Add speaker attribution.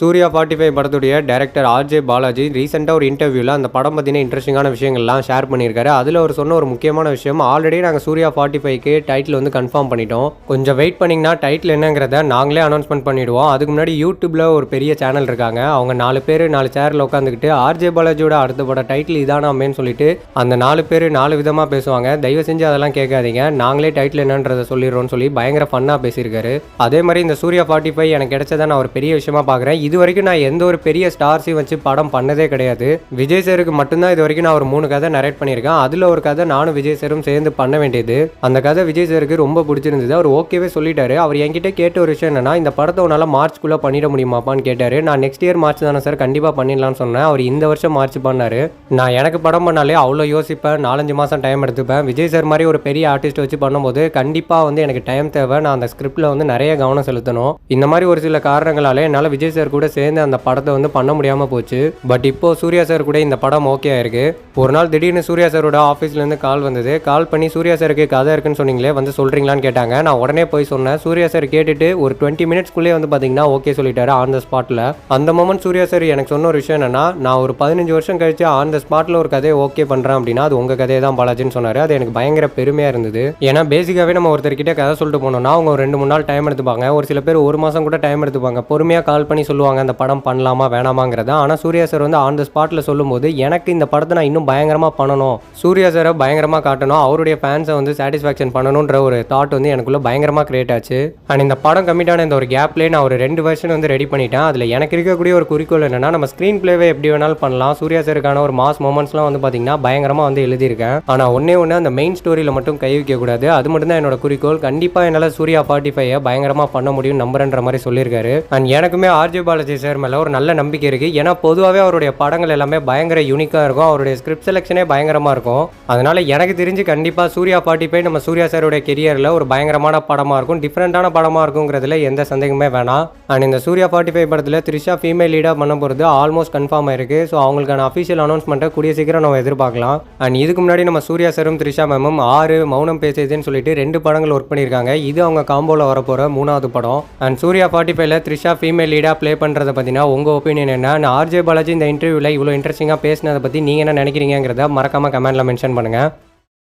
Speaker 1: Surya forty five படத்துடைய director RJ Balaji ரீசெண்டாக ஒரு இன்டர்வியூவில் அந்த படம் பற்றின இன்ட்ரெஸ்டிங்கான விஷயங்கள்லாம் ஷேர் பண்ணியிருக்காரு. அதில் அவர் சொன்ன ஒரு முக்கியமான விஷயம் ஆல்ரெடி நாங்கள் சூர்யா ஃபார்ட்டி ஃபைவ்க்கு டைட்டில் வந்து கன்ஃபார்ம் பண்ணிட்டோம். கொஞ்சம் வெயிட் பண்ணிங்கன்னா டைட்டில் என்னங்கிறத நாங்களே அனௌன்ஸ்மெண்ட் பண்ணிடுவோம். அதுக்கு முன்னாடி யூடியூப்பில் ஒரு பெரிய சேனல் இருக்காங்க. அவங்க நாலு பேர் நாலு சேரில் உட்காந்துக்கிட்டு ஆர்ஜே பாலாஜியோட அடுத்த பட டைட்டில் இதானாமேன்னு சொல்லிட்டு அந்த நாலு பேர் நாலு விதமாக பேசுவாங்க. தயவு செஞ்சு அதெல்லாம் கேட்காதீங்க. நாங்களே டைட்டில் என்னன்றதை சொல்லிடுறோம்னு சொல்லி பயங்கர ஃபன்னாக பேசியிருக்காரு. அதே மாதிரி இந்த சூர்யா ஃபார்ட்டி ஃபைவ் எனக்கு கிடைச்சதை நான் ஒரு பெரிய விஷயமா பார்க்குறேன். இது வரைக்கும் நான் எந்த ஒரு பெரிய ஸ்டார்ஸையும் வச்சு படம் பண்ணதே கிடையாது. விஜய் சாருக்கு மட்டும்தான் இது வரைக்கும் நான் ஒரு மூணு கதை நரேட் பண்ணியிருக்கேன். அதில் ஒரு கதை நானும் விஜய் சாரும் சேர்ந்து பண்ண வேண்டியது. அந்த கதை விஜய் சாருக்கு ரொம்ப பிடிச்சிருந்தது. அவர் ஓகேவே சொல்லிட்டாரு. அவர் என்கிட்ட கேட்ட ஒரு விஷயம் என்னன்னா இந்த படத்தை உன்னால் மார்ச்க்குள்ளே பண்ணிட முடியுமாப்பான்னு கேட்டார். நான் நெக்ஸ்ட் இயர் மார்ச் தானே சார் கண்டிப்பாக பண்ணிடலாம்னு சொன்னேன். அவர் இந்த வருஷம் மார்ச் பண்ணார். நான் எனக்கு படம் பண்ணாலே அவ்வளோ யோசிப்பேன். நாலஞ்சு மாதம் டைம் எடுத்துப்பேன். விஜய் சார் மாதிரி ஒரு பெரிய ஆர்டிஸ்ட் வச்சு பண்ணும்போது கண்டிப்பாக வந்து எனக்கு டைம் தேவை. நான் அந்த ஸ்கிரிப்டில் வந்து நிறைய கவனம் செலுத்தணும். இந்த மாதிரி ஒரு சில காரணங்களாலே என்னால் விஜய் சார் கூட சேர்ந்து அந்த படத்தை வந்து பண்ண முடியாமல் போச்சு. பட் இப்போ சூர்யா சார் கூட இந்த படம் ஓகே ஆயிருக்கு. ஒரு நாள் திடீர்னு சூர்யா சாரோட ஆஃபீஸ்லேருந்து கால் வந்தது. கால் பண்ணி சூர்யா சாருக்கு கதை இருக்குன்னு சொன்னீங்களே வந்து சொல்கிறீங்களான்னு கேட்டாங்க. நான் உடனே போய் சொன்னேன். சூர்யா சார் கேட்டுட்டு ஒரு டுவெண்ட்டி மினிட்ஸ்க்குள்ளே வந்து பார்த்தீங்கன்னா ஓகே சொல்லிட்டாரு ஆன் த ஸ்பாட்டில் அந்த மொமெண்ட் சூர்யா சார் எனக்கு சொன்ன ஒரு விஷயம் என்னன்னா நான் ஒரு பதினஞ்சு வருஷம் கழிச்சு ஆன் த ஸ்பாட்டில் ஒரு கதையை ஓகே பண்ணுறேன் அப்படின்னா அது உங்கள் கதையை தான் பாலாஜின்னு சொன்னார். அது எனக்கு பயங்கர பெருமையாக இருந்தது. ஏன்னா பேசிக்காகவே நம்ம ஒருத்தர்கிட்ட கதை சொல்லிட்டு போனோம்னா அவங்க ஒரு ரெண்டு மூணு நாள் டைம் எடுத்துப்பாங்க. ஒரு சில பேர் ஒரு மாதம் கூட டைம் எடுத்துப்பாங்க. பொறுமையாக கால் பண்ணி சொல்லுவாங்க. அந்த படம் பண்ணலாமா வேணாமாங்கிறத. ஆனால் சூர்யா சார் வந்து ஆன் த ஸ்பாட்டில் சொல்லும்போது எனக்கு இந்த படத்தை நான் இன்னும் பயங்கரமாக பண்ணணும். சூர்யா சாரை பயங்கரமாக காட்டணும். அவருடைய ஃபேன்ஸை வந்து சாட்டிஸ்ஃபேக்ஷன் பண்ணணுன்ற ஒரு தாட் வந்து எனக்குள்ள பயங்கரமாக கிரியேட் ஆச்சு. அண்ட் இந்த படம் கம்மிட்டான இந்த ஒரு கேப்லேயே நான் ஒரு ரெண்டு வருஷன் வந்து ரெடி பண்ணிட்டேன். அதில் எனக்கு இருக்கக்கூடிய ஒரு குறிக்கோள் என்னன்னா நம்ம ஸ்க்ரீன் பிளேவே எப்படி வேணாலும் பண்ணலாம். சூர்யா சாருக்கான ஒரு மாஸ் மூமெண்ட்ஸ்லாம் வந்து பார்த்தீங்கன்னா பயங்கரமாக வந்து எழுதியிருக்கேன். ஆனால் ஒன்றே ஒன்று அந்த மெயின் ஸ்டோரியில் மட்டும் கை வைக்கக்கூடாது அது மட்டும் தான் என்னோட குறிக்கோள். கண்டிப்பாக என்னால் சூர்யா ஃபார்ட்டி ஃபைவை பயங்கரமாக பண்ண முடியும் நம்புறன்ற மாதிரி சொல்லியிருக்காரு. அண்ட் எனக்குமே ஆர்ஜே பாலாஜி சார் மேலே ஒரு நல்ல நம்பிக்கை இருக்குது ஏன்னா பொதுவாகவே அவருடைய படங்கள் எல்லாமே பயங்கர யூனிக்காக இருக்கும். அவருடைய ஸ்கிரிப்ட் செலெக்ஷனே பயங்கரமாக இருக்கும். அதனால் எனக்கு தெரிஞ்சு கண்டிப்பாக சூர்யா பாட்டி போய் நம்ம சூர்யா சாருடைய கெரியரில் ஒரு பயங்கரமான படமாக இருக்கும். டிஃப்ரெண்ட்டான படமாக இருக்குங்கிறதுல எந்த சந்தேகமே வேணாம். அண்ட் இந்த சூர்யா ஃபார்ட்டி ஃபைவ் படத்தில் த்ரிஷா ஃபீமேல் லீடாக பண்ண போகிறது ஆல்மோஸ்ட் கன்ஃபார்ம் ஆயிருக்கு. ஸோ அவங்களுக்கான அஃபிஷியல் அனௌன்ஸ்மெண்ட்டை கூடிய சீக்கிரம் நம்ம எதிர்பார்க்கலாம். அண்ட் இதுக்கு முன்னாடி நம்ம சூர்யா சாரும் த்ரிஷா மேமும் ஆறு மௌனம் பேசியதுன்னு சொல்லிட்டு ரெண்டு படங்கள் ஒர்க் பண்ணியிருக்காங்க. இது அவங்க காம்போவில் வரப்போகிற மூணாவது படம். அண்ட் சூர்யா ஃபார்ட்டி ஃபைவ்ல த்ரிஷா ஃபீமேல் லீடாக ப்ளே பண்ணுறதை பற்றினா உங்கள் ஒப்பீனியன் என்ன நான் ஆர்ஜே பாலாஜி இந்த இன்டர்வியூவில் இவ்வளோ இன்ட்ரெஸ்டிங்காக பேசினதை பற்றி நீங்கள் என்ன நினைக்கிறீங்கிறத மறக்காமல் கமெண்ட்டில் மென்ஷன் பண்ணுங்கள்